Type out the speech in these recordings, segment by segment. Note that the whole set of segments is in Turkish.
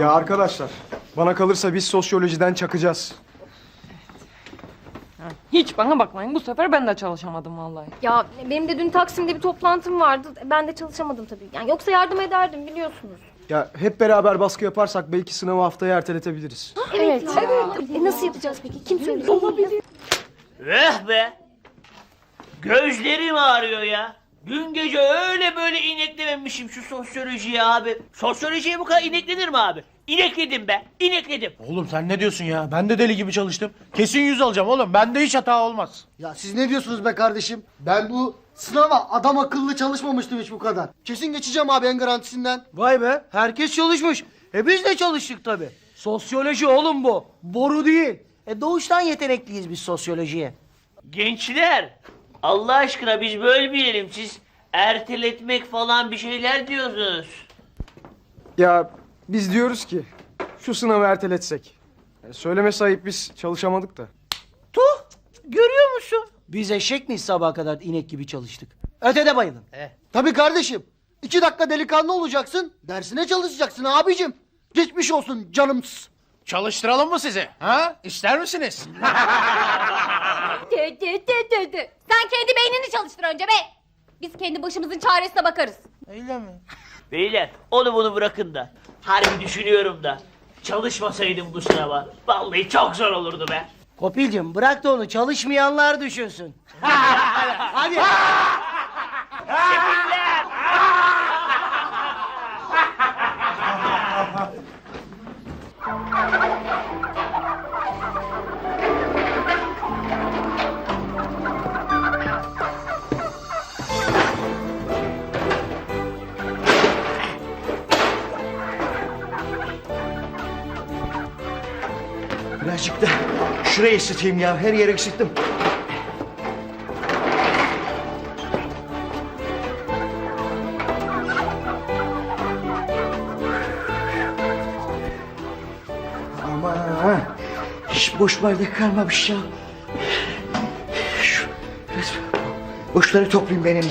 Ya arkadaşlar, bana kalırsa biz sosyolojiden çakacağız. Hiç bana bakmayın bu sefer ben de çalışamadım vallahi. Ya benim de dün Taksim'de bir toplantım vardı. Ben de çalışamadım tabii. Yani yoksa yardım ederdim biliyorsunuz. Ya hep beraber baskı yaparsak belki sınavı haftaya erteletebiliriz. Evet. Evet. E, nasıl yapacağız peki? Kim söyleyecek? Olabilir. Eh be! Gözlerim ağrıyor ya. Dün gece öyle böyle ineklememişim şu sosyolojiye abi. Sosyolojiye bu kadar ineklenir mi abi? İnekledim be, inekledim. Oğlum sen ne diyorsun ya? Ben de deli gibi çalıştım. Kesin yüz alacağım oğlum. Bende hiç hata olmaz. Ya siz ne diyorsunuz be kardeşim? Ben bu sınava adam akıllı çalışmamıştım hiç bu kadar. Kesin geçeceğim abi en garantisinden. Vay be. Herkes çalışmış. E biz de çalıştık tabii. Sosyoloji oğlum bu. Boru değil. E doğuştan yetenekliyiz biz sosyolojiye. Gençler, Allah aşkına biz bölmeyelim. Siz erteletmek falan bir şeyler diyorsunuz. Ya biz diyoruz ki şu sınavı erteletsek. Ya söyleme sahip biz çalışamadık da. Tuh! Görüyor musun? Biz eşek miyiz sabaha kadar inek gibi çalıştık. Ötede bayılın. Tabii kardeşim. İki dakika delikanlı olacaksın. Dersine çalışacaksın abicim. Geçmiş olsun canımsız. Çalıştıralım mı sizi? Ha? İster misiniz? De, de, de. Sen kendi beynini çalıştır önce be. Biz kendi başımızın çaresine bakarız. Öyle mi? Beyler, onu bunu bırakın da. Harbi düşünüyorum da. Çalışmasaydım bu sınava. Vallahi çok zor olurdu be. Kopilcim bırak da onu çalışmayanlar düşünsün. Hadi. Birazcık da şurayı ısıtayım ya. Her yeri ısıttım. Aman. Hiç boş bardak kalmamış ya. Şu, boşları toplayayım ben en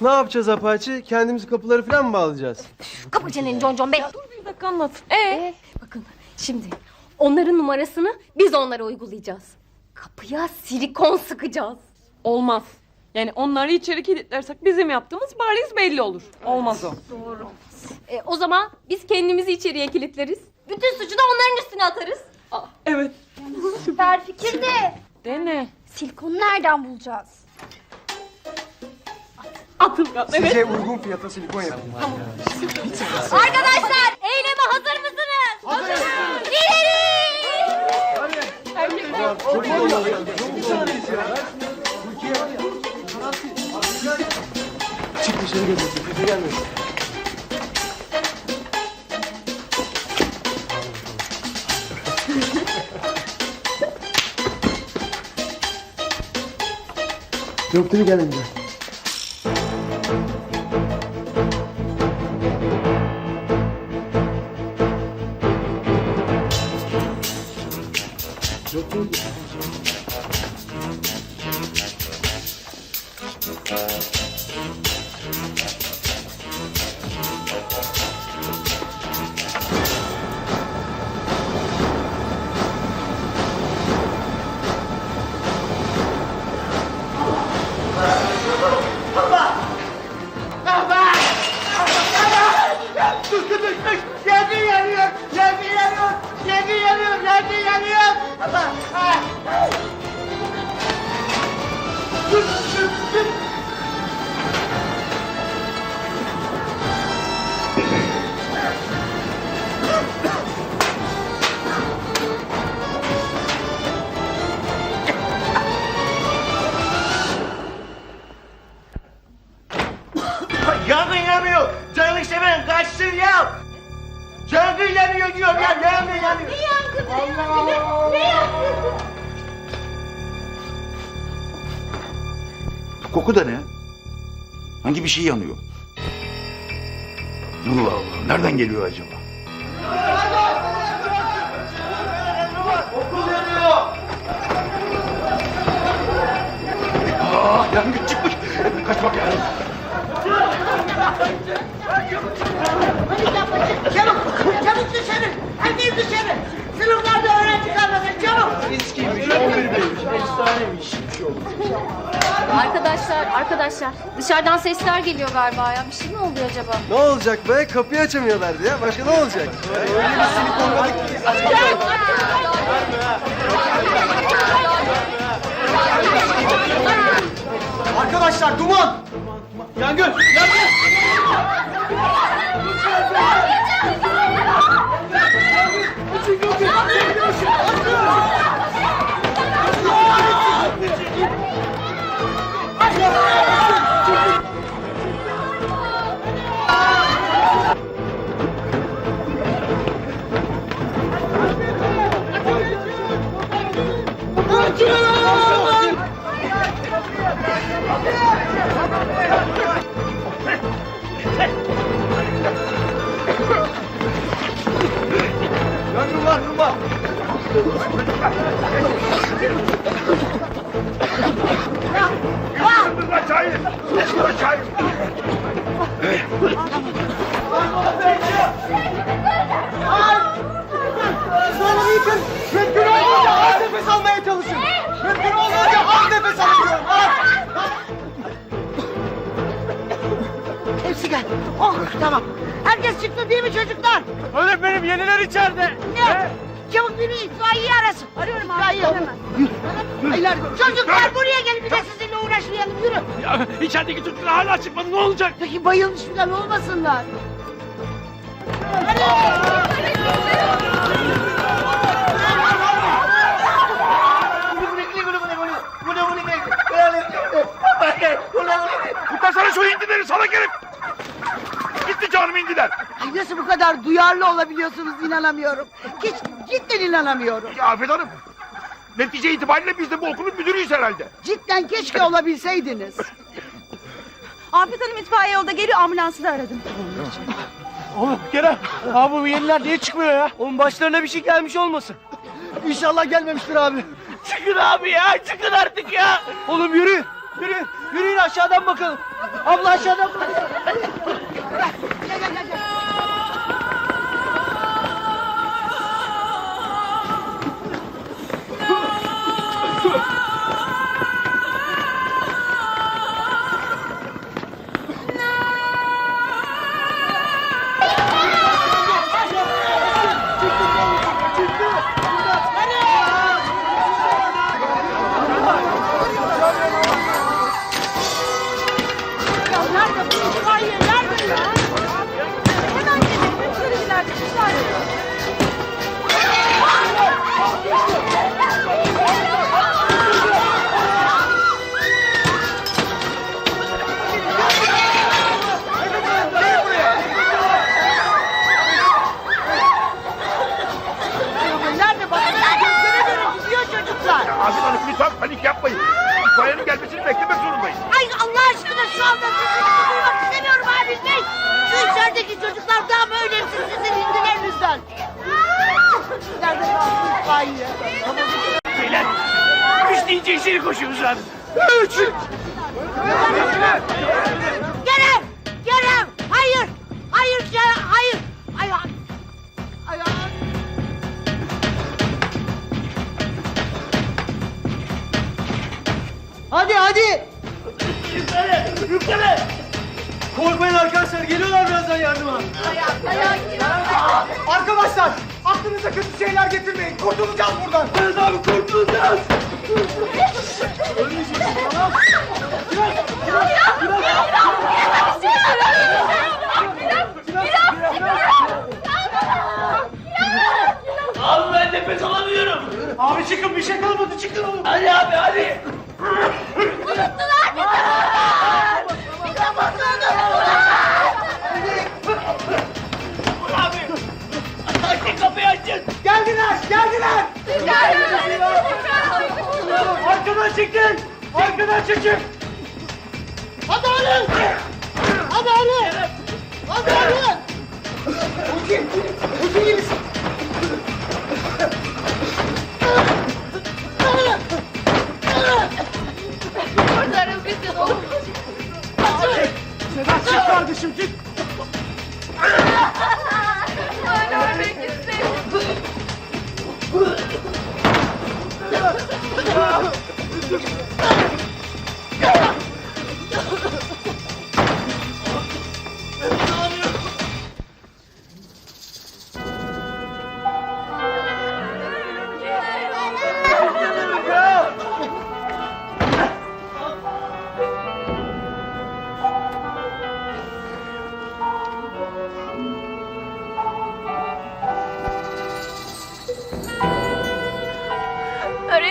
Ne yapacağız Apache? Kendimiz kapıları falan mı bağlayacağız? Kapı çeneni John Bey. Bir dakika anlat. Ee? Bakın şimdi onların numarasını biz onlara uygulayacağız. Kapıya silikon sıkacağız. Olmaz. Yani onları içeri kilitlersek bizim yaptığımız bariz belli olur. Olmaz o. E, o zaman biz kendimizi içeriye kilitleriz. Bütün suçu da onların üstüne atarız. Evet. Süper fikir de Dene. silikonu nereden bulacağız? Atılgan. Evet. Size uygun fiyata silikon yapayım. Arkadaşlar eyleme hazır mısınız? Hazırız. İleri! Çık dışarı gelmesin. Kötü gelmesin. Doktor gelince. ne diyorum ya? Ne? Ne yangını? Allah Allah. Ne yangını? Koku da ne? Hangi bir şey yanıyor? Allah Allah. Nereden geliyor acaba? Okul yanıyor. Aa, yangın çıkmış. Kaçmak lazım. Arkadaşlar, arkadaşlar dışarıdan sesler geliyor galiba ya. Bir şey mi oluyor acaba? Ne olacak be? Kapıyı açamıyorlardı ya. Başka ne olacak? Öyle bir silikonladık ki. Arkadaşlar duman! Yangın! Yangın! Tamam. Herkes çıktı değil mi çocuklar? Öğretmenim yeniler içeride. Ne? Çabuk biri itfaiye arasın. Arıyorum itfaiye. Hayır, çocuklar buraya gelin bir de sizinle uğraşmayalım yürü. Ya, içerideki çocuklar hala çıkmadı ne olacak? Peki bayılmış falan olmasınlar. Kurtarsana şu hindileri salak herif! Canım hindiler! Ay nasıl bu kadar duyarlı olabiliyorsunuz inanamıyorum. Hiç cidden inanamıyorum. Ya Afet Hanım, netice itibariyle biz de bu okulun müdürüyüz herhalde. Cidden keşke olabilseydiniz. Afet Hanım itfaiye yolda geliyor ambulansı da aradım. Oğlum Kerem, abi bu yeniler niye çıkmıyor ya? Onun başlarına bir şey gelmiş olmasın? İnşallah gelmemiştir abi. Çıkın abi ya çıkın artık ya. Oğlum yürü, yürü, yürüyün aşağıdan bakalım. Abla aşağıdan bak. Beklemek zorundayız. Ay Allah aşkına şu anda sesinizi duymak istemiyorum abi. Ne? Şu içerideki çocuklar daha mı önemsiz sizin indilerinizden? Nerede kaldı itfaiye? Beyler üç deyince içeri koşuyoruz abi. Kerem! Kerem! Hayır! Hayır Kerem! Hayır! Hayır! Hayır! Hadi hadi. Yukarı yukarı. Korkmayın arkadaşlar, geliyorlar birazdan yardıma. Arkadaşlar aklınıza kötü şeyler getirmeyin. Kurtulacağız buradan. Evet abi kurtulacağız. Abi ben nefes alamıyorum. Abi çıkın bir şey kalmadı çıkın oğlum. Hadi abi hadi. Abi. Açın kapıyı açın. Geldiler geldiler. Arkadan çekin. Arkadan çekin. Hadi Ali! Hadi Ali! Hadi Ali! Uki. Uki iyi Sedat çık kardeşim çık. Ben ölmek istemiyorum.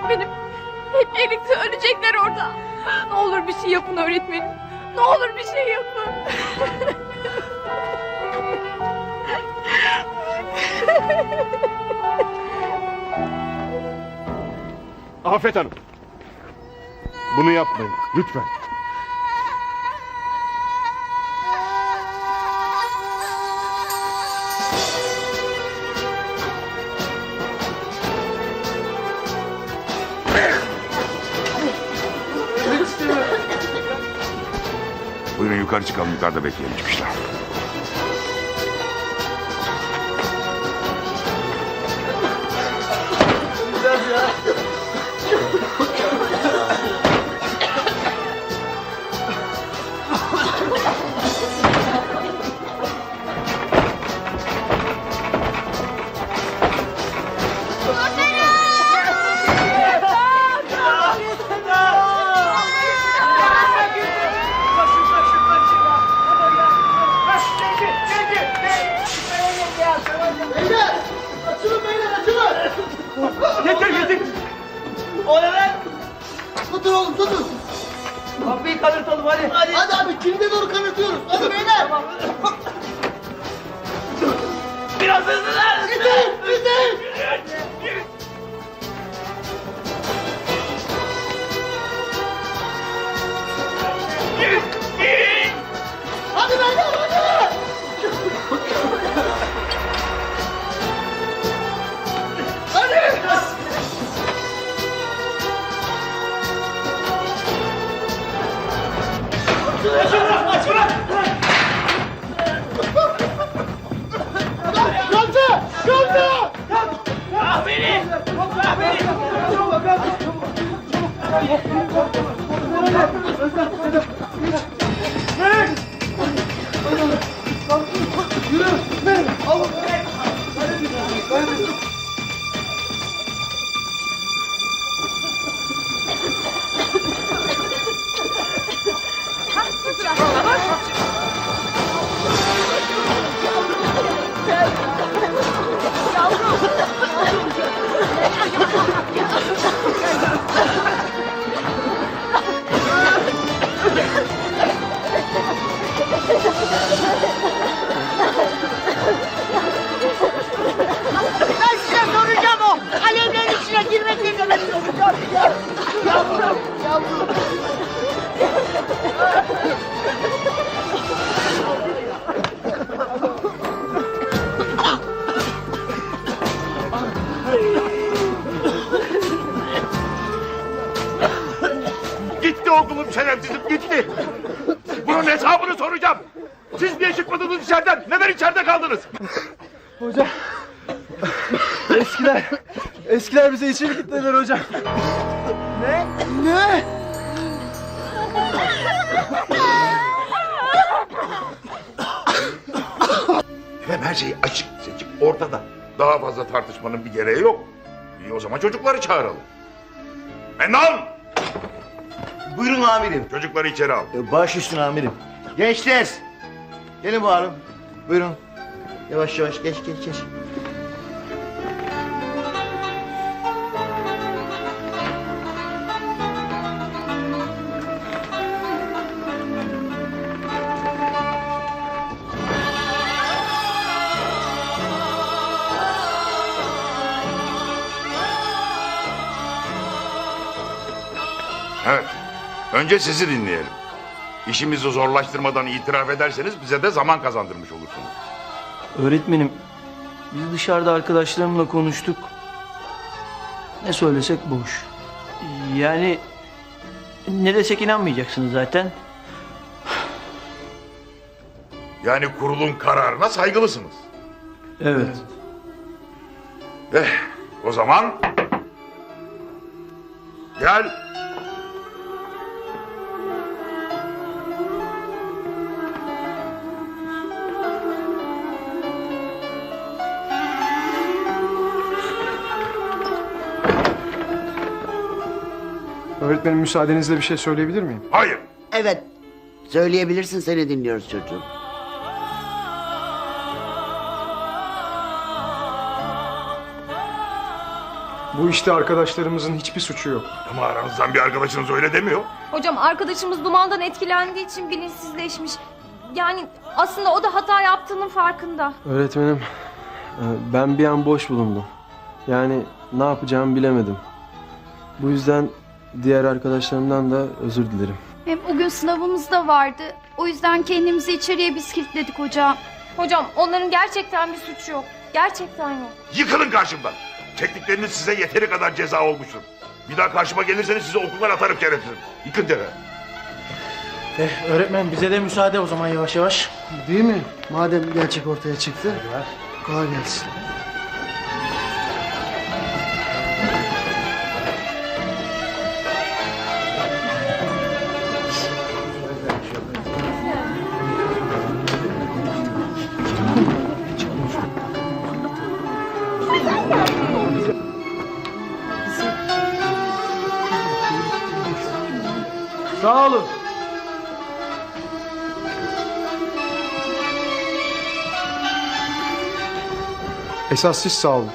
Öğretmenim. Hep birlikte ölecekler orada. Ne olur bir şey yapın öğretmenim. Ne olur bir şey yapın. Afet Hanım. Bunu yapmayın lütfen. Yukarı çıkalım yukarıda bekleyelim çıkışta. Hadi beyler! Biraz hızlı lan. Gidelim! Gidelim! Hadi beyler hadi! Gamze! 不要走！不要走！不要走！不要走！Eskiler bize içeri kilitlediler hocam. Ne? Ne? Efendim her şey açık seçik ortada. Daha fazla tartışmanın bir gereği yok. İyi o zaman çocukları çağıralım. Mendan! Buyurun amirim. Çocukları içeri al. Ee, Baş üstüne amirim. Gençler. Gelin bakalım. Buyurun. Yavaş yavaş geç geç geç. Önce sizi dinleyelim. İşimizi zorlaştırmadan itiraf ederseniz bize de zaman kazandırmış olursunuz. Öğretmenim, biz dışarıda arkadaşlarımla konuştuk. Ne söylesek boş. Yani ne desek inanmayacaksınız zaten. Yani kurulun kararına saygılısınız. Evet. Eh, o zaman... Gel. Öğretmenim müsaadenizle bir şey söyleyebilir miyim? Hayır. Evet. Söyleyebilirsin seni dinliyoruz çocuğum. Bu işte arkadaşlarımızın hiçbir suçu yok. Ama aranızdan bir arkadaşınız öyle demiyor. Hocam arkadaşımız dumandan etkilendiği için bilinçsizleşmiş. Yani aslında o da hata yaptığının farkında. Öğretmenim, e, ben bir an boş bulundum. Yani ne yapacağımı bilemedim. Bu yüzden diğer arkadaşlarımdan da özür dilerim. Hem o gün sınavımız da vardı. O yüzden kendimizi içeriye biz kilitledik hocam. Hocam onların gerçekten bir suçu yok. Gerçekten yok. Yıkılın karşımdan. Çektikleriniz size yeteri kadar ceza olmuştur. Bir daha karşıma gelirseniz sizi okuldan atarım şerefsizim. Yıkın deve. Eh öğretmen bize de müsaade o zaman yavaş yavaş. Değil mi? Madem gerçek ortaya çıktı. Kolay gelsin. Sağ olun. Esas siz sağ olun.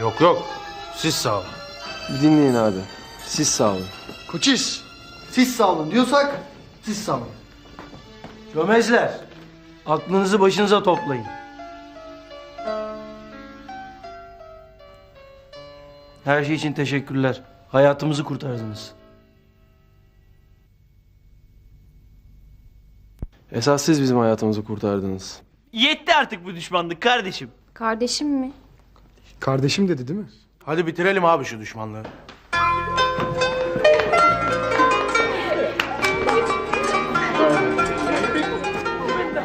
Yok yok. Siz sağ olun. Bir dinleyin abi. Siz sağ olun. Koçiş. Siz sağ olun diyorsak siz sağ olun. Çömezler. Aklınızı başınıza toplayın. Her şey için teşekkürler. Hayatımızı kurtardınız. Esas siz bizim hayatımızı kurtardınız. Yetti artık bu düşmanlık kardeşim. Kardeşim mi? Kardeşim dedi değil mi? Hadi bitirelim abi şu düşmanlığı.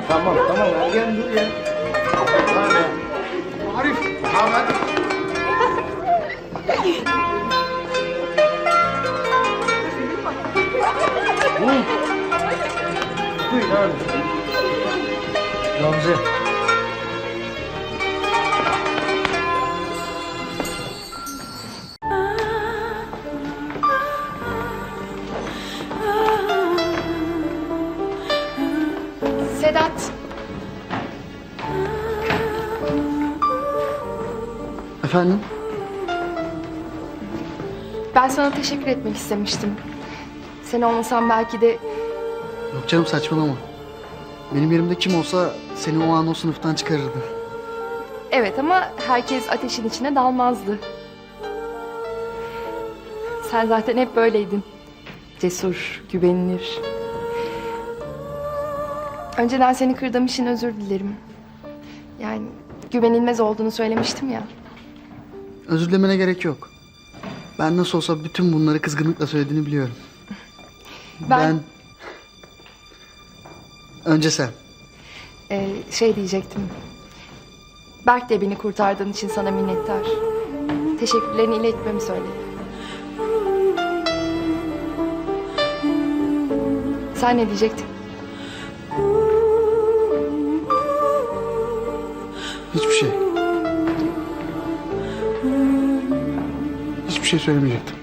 Tamam tamam ergen dur ya. Arif, haber? Gamze. Sedat, Efendim? ben sana teşekkür etmek istemiştim. Sen olmasan belki de Yok canım saçmalama. Benim yerimde kim olsa seni o an o sınıftan çıkarırdı. evet ama herkes ateşin içine dalmazdı. Sen zaten hep böyleydin. Cesur, güvenilir. Önceden seni kırdığım için özür dilerim. Yani güvenilmez olduğunu söylemiştim ya. Özür dilemene gerek yok. Ben nasıl olsa bütün bunları kızgınlıkla söylediğini biliyorum. Ben- Önce sen. Ee, şey diyecektim. Berk de beni kurtardığın için sana minnettar. Teşekkürlerini iletmemi söyledi. Sen ne diyecektin? Hiçbir şey. Hiçbir şey söylemeyecektim.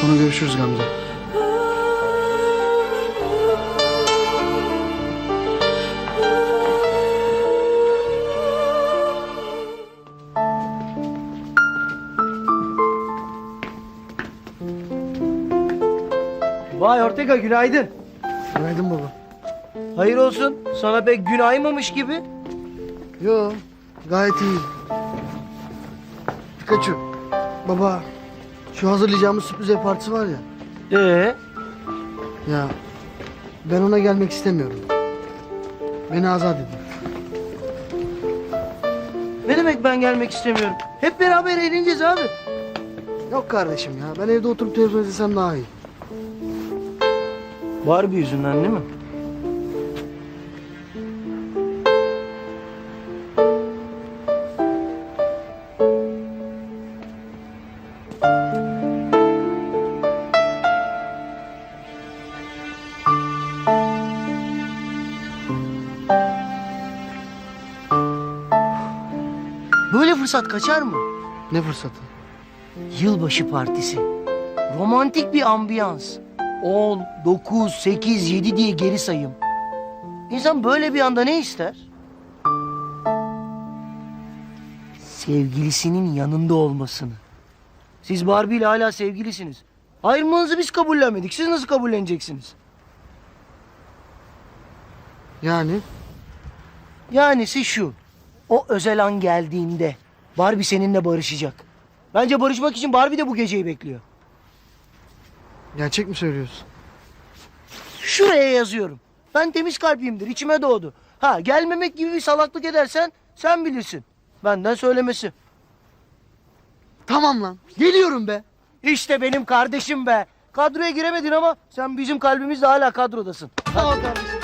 Sonra görüşürüz Gamze. Vay Ortega günaydın. Günaydın baba. Hayır olsun. Sana pek gün aymamış gibi. Yo, gayet iyi. Pikachu, baba şu hazırlayacağımız sürpriz ev partisi var ya. Ee, Ya ben ona gelmek istemiyorum. Beni azat edin. ne demek ben gelmek istemiyorum? Hep beraber eğleneceğiz abi. Yok kardeşim ya ben evde oturup televizyon izlesem daha iyi. Barbie yüzünden değil mi? Böyle fırsat kaçar mı? Ne fırsatı? Yılbaşı partisi. Romantik bir ambiyans. 10, 9, 8, 7 diye geri sayım. İnsan böyle bir anda ne ister? sevgilisinin yanında olmasını. Siz Barbie ile hala sevgilisiniz. Ayrılmanızı biz kabullenmedik. Siz nasıl kabulleneceksiniz? Yani? Yani siz şu. O özel an geldiğinde Barbie seninle barışacak. Bence barışmak için Barbie de bu geceyi bekliyor. Gerçek mi söylüyorsun? Şuraya yazıyorum. Ben temiz kalpliyimdir. içime doğdu. Ha gelmemek gibi bir salaklık edersen sen bilirsin. Benden söylemesi. Tamam lan. Geliyorum be. İşte benim kardeşim be. Kadroya giremedin ama sen bizim kalbimizle hala kadrodasın. Tamam kardeşim.